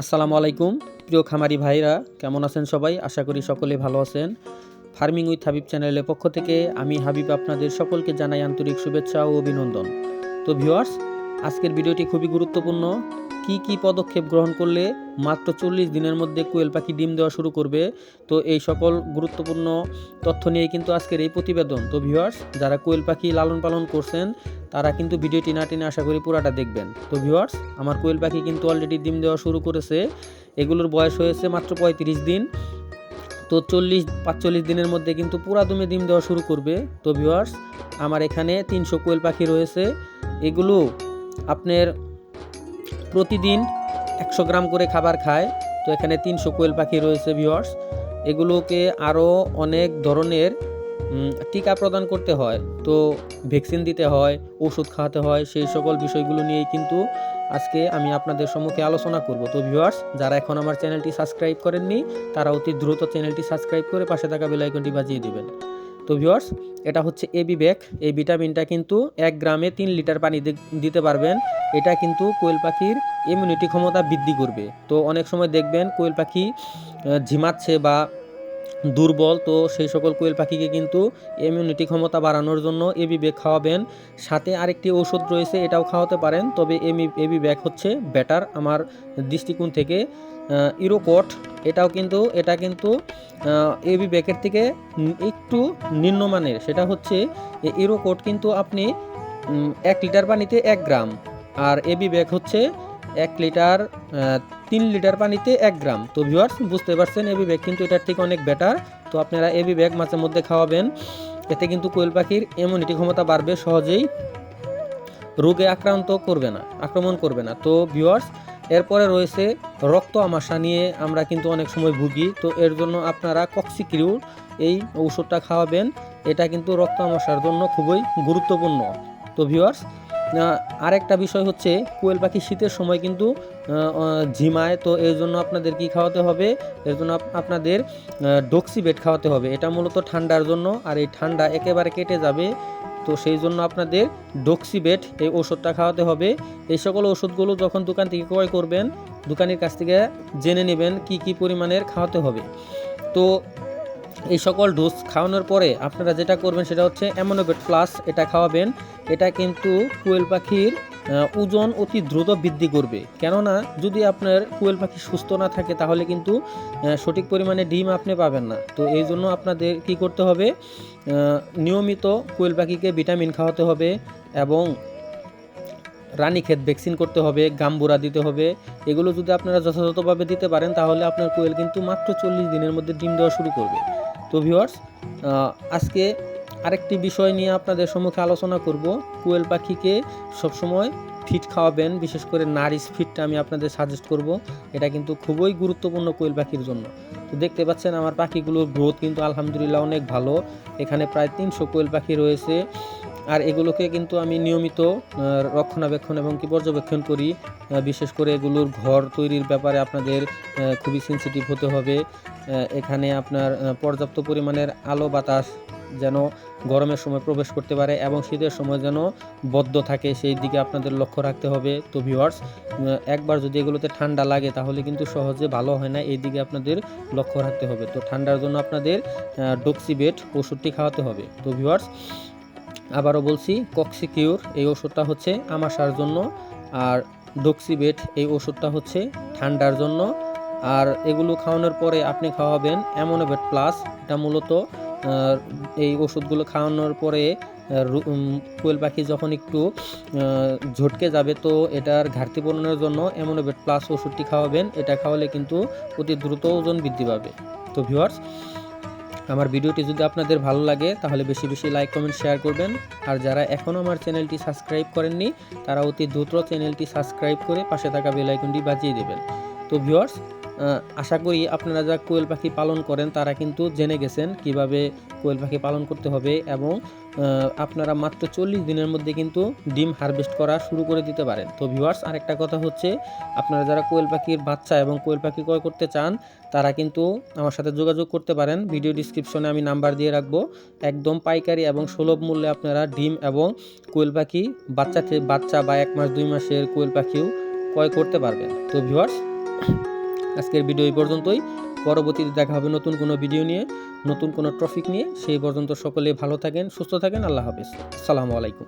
আসসালামু আলাইকুম। প্রিয় খামারি ভাইরা, কেমন আছেন সবাই? আশা করি সকলে ভালো আছেন। ফার্মিং উইথ হাবিব চ্যানেলের পক্ষ থেকে আমি হাবিব আপনাদের সকলকে জানাই আন্তরিক শুভেচ্ছা ও অভিনন্দন। তো ভিউয়ার্স আজকের ভিডিওটি খুবই গুরুত্বপূর্ণ। কি কি পদক্ষেপ গ্রহণ করলে মাত্র চল্লিশ দিনের মধ্যে কোয়েল পাখি ডিম দেওয়া শুরু করবে? তো এই সকল গুরুত্বপূর্ণ তথ্য নিয়ে কিন্তু আজকের এই প্রতিবেদন। তো ভিউয়ার্স যারা কোয়েল পাখি লালন পালন করছেন, তারা কিন্তু ভিডিওটি না টেনে আশা করি পুরাটা দেখবেন। তো ভিউয়ার্স আমার কোয়েল পাখি কিন্তু অলরেডি ডিম দেওয়া শুরু করেছে। এগুলোর বয়স হয়েছে মাত্র পঁয়ত্রিশ দিন। তো চল্লিশ, পাঁচচল্লিশ দিনের মধ্যে কিন্তু পুরা দমে ডিম দেওয়া শুরু করবে। তো ভিউয়ার্স আমার এখানে তিনশো কোয়েল পাখি রয়েছে। এগুলো আপনার প্রতিদিন একশো গ্রাম করে খাবার খায়। তো এখানে তিনশো কোয়েল পাখি রয়েছে ভিওয়ার্স এগুলোকে আরও অনেক ধরনের টিকা প্রদান করতে হয়। তো ভ্যাকসিন দিতে হয়, ওষুধ খাওয়াতে হয়, সেই সকল বিষয়গুলো নিয়েই কিন্তু আজকে আমি আপনাদের সম্মুখে আলোচনা করব। তো ভিউয়ার্স যারা এখন আমার চ্যানেলটি সাবস্ক্রাইব করেননি, তারা অতি দ্রুত চ্যানেলটি সাবস্ক্রাইব করে পাশে থাকা বেল আইকনটি বাজিয়ে দিবেন। তো ভিউয়ার্স এটা হচ্ছে এবি ব্যাগ এই ভিটামিনটা কিন্তু এক গ্রামে তিন লিটার পানি দিতে পারবেন। এটা কিন্তু কোয়েল পাখির ইমিউনিটি ক্ষমতা বৃদ্ধি করবে। তো অনেক সময় দেখবেন কোয়েল পাখি ঝিমাচ্ছে বা দুর্বল, তো সেই সকল কোয়েল পাখিকে কিন্তু ইমিউনিটি ক্ষমতা বাড়ানোর জন্য এবি ব্যাগ খাওয়াবেন। সাথে আরেকটি ঔষধ রয়েছে, এটাও খাওয়াতে পারেন। তবে এমি এবি ব্যাগ হচ্ছে বেটার আমার দৃষ্টিকোণ থেকে। ইরোকট এটাও কিন্তু, এটা কিন্তু এবি ব্যাগের থেকে একটু নিম্নমানের। সেটা হচ্ছে ইরোকোট কিন্তু আপনি এক লিটার পানিতে এক গ্রাম। আর এবি ব্যাগ হচ্ছে এক লিটার তিন লিটার পানিতে এক গ্রাম। তো ভিউয়ার্স বুঝতে পারছেন এবি ব্যাগ কিন্তু এটার থেকে অনেক বেটার তো আপনারা এবি ব্যাগ মাঝে মধ্যে খাওয়াবেন। এতে কিন্তু কোয়েল পাখির ইমিউনিটি ক্ষমতা বাড়বে সহজেই। রোগে আক্রান্ত করবে না, আক্রমণ করবে না। তো ভিউয়ার্স এরপরে রয়েছে রক্ত আমাশা নিয়ে আমরা কিন্তু অনেক সময় ভুগি। তো এর জন্য আপনারা কক্সিক্রিউর এই ঔষধটা খাওয়াবেন। এটা কিন্তু রক্ত আমাশার জন্য খুবই গুরুত্বপূর্ণ। তো ভিউয়ার্স আরেকটা বিষয় হচ্ছে, কোয়েল পাখি শীতের সময় কিন্তু ঝিমায়, তো এর জন্য আপনাদের কি খাওয়াতে হবে? এর জন্য আপ- আপনাদের ডক্সিবেট খাওয়াতে হবে। এটা মূলত ঠান্ডার জন্য, আর এই ঠান্ডা একেবারে কেটে যাবে। তো সেই জন্য আপনাদের ডক্সিবেট, এই ওষুধটা খাওয়াতে হবে। এই সকল ওষুধগুলো যখন দোকান থেকে ক্রয় করবেন, দোকানের কাছ থেকে জেনে নেবেন কি কি পরিমাণের খাওয়াতে হবে। তো এই সকল ডোজ খাওয়ানোর পরে আপনারা যেটা করবেন সেটা হচ্ছে অ্যামোনোবেট প্লাস এটা খাওয়াবেন। এটা কিন্তু কোয়েল পাখির ওজন অতি দ্রুত বৃদ্ধি করবে। কেননা যদি আপনার কোয়েল পাখি সুস্থ না থাকে তাহলে কিন্তু সঠিক পরিমাণে ডিম আপনি পাবেন না। তো এই জন্য আপনাদের কি করতে হবে নিয়মিত কোয়েল পাখিকে ভিটামিন খাওয়াতে হবে এবং রানীক্ষেত ভ্যাকসিন করতে হবে, গাম্বুরা দিতে হবে। এগুলো যদি আপনারা যথাযথভাবে দিতে পারেন, তাহলে আপনার কোয়েল কিন্তু মাত্র চল্লিশ দিনের মধ্যে ডিম দেওয়া শুরু করবে। তো ভিউয়ার্স আজকে আরেকটি বিষয় নিয়ে আপনাদের সম্মুখে আলোচনা করব। কোয়েল পাখিকে সবসময় ফিট খাওয়াবেন, বিশেষ করে নারিশ ফিটটা আমি আপনাদের সাজেস্ট করব। এটা কিন্তু খুবই গুরুত্বপূর্ণ কোয়েল পাখির জন্য। তো দেখতে পাচ্ছেন আমার পাখিগুলোর গ্রোথ কিন্তু আলহামদুলিল্লাহ অনেক ভালো। এখানে প্রায় তিনশো কোয়েল পাখি রয়েছে। আর এগুলোকে কিন্তু আমি নিয়মিত রক্ষণাবেক্ষণ এবং কি পর্যবেক্ষণ করি। বিশেষ করে এগুলোর ঘর তৈরির ব্যাপারে আপনাদের খুবই সেন্সিটিভ হতে হবে। এখানে আপনার পর্যাপ্ত পরিমাণের আলো বাতাস যেন গরমের সময় প্রবেশ করতে পারে এবং শীতের সময় যেন বদ্ধ থাকে, সেই দিকে আপনাদের লক্ষ্য রাখতে হবে। তো ভিউয়ার্স একবার যদি এগুলোতে ঠান্ডা লাগে তাহলে কিন্তু সহজে ভালো হয় না, এই দিকে আপনাদের লক্ষ্য রাখতে হবে। তো ঠান্ডার জন্য আপনাদের ডক্সিবেট ওষুধটি খাওয়াতে হবে। তো ভিউয়ার্স আবারও বলছি কক্সিকিউর এই ওষুধটা হচ্ছে আমাশার জন্য আর ডক্সিবেট এই ওষুধটা হচ্ছে ঠান্ডার জন্য। আর এগুলো খাওয়ানোর পরে আপনি খাওয়াবেন অ্যামোনোবেট প্লাস এটা মূলত এই ওষুধগুলো খাওয়ানোর পরে কোয়েল পাখি যখন একটু ঝটকে যাবে তো এটার ঘাটতি পূরণের জন্য অ্যামোনোবেট প্লাস ওষুধটি খাওয়াবেন। এটা খাওয়ালে কিন্তু অতি দ্রুত ওজন বৃদ্ধি পাবে। তো ভিউয়ার্স আমার ভিডিওটি যদি আপনাদের ভালো লাগে, তাহলে বেশি বেশি লাইক, কমেন্ট, শেয়ার করবেন। আর যারা এখনও আমার চ্যানেলটি সাবস্ক্রাইব করেননি, তারা অতি দ্রুত চ্যানেলটি সাবস্ক্রাইব করে পাশে থাকা বেলাইকনটি বাজিয়ে দেবেন। তো ভিউয়ার্স আশা করি আপনারা যা কোয়েল পাখি পালন করেন, তারা কিন্তু জেনে গেছেন কীভাবে কোয়েল পাখি পালন করতে হবে এবং আপনারা মাত্র চল্লিশ দিনের মধ্যে কিন্তু ডিম হারভেস্ট করা শুরু করে দিতে পারেন। তো ভিউয়ার্স, আরেকটা কথা হচ্ছে, আপনারা যারা কোয়েল পাখির বাচ্চা এবং কোয়েল পাখি ক্রয় করতে চান, তারা কিন্তু আমার সাথে যোগাযোগ করতে পারেন। ভিডিও ডিসক্রিপশনে আমি নাম্বার দিয়ে রাখব। একদম পাইকারি এবং সুলভ মূল্যে আপনারা ডিম এবং কোয়েল পাখি বাচ্চা বাচ্চা বা এক মাস, দুই মাসের কোয়েল পাখিও ক্রয় করতে পারবেন। তো ভিউয়ার্স আজকের ভিডিও এই পর্যন্তই। পরবর্তীতে দেখা হবে নতুন কোনো ভিডিও নিয়ে, নতুন কোনো ট্রফিক নিয়ে। সেই পর্যন্ত সকলে ভালো থাকেন, সুস্থ থাকেন। আল্লাহ হাফিজ। আসসালামু আলাইকুম।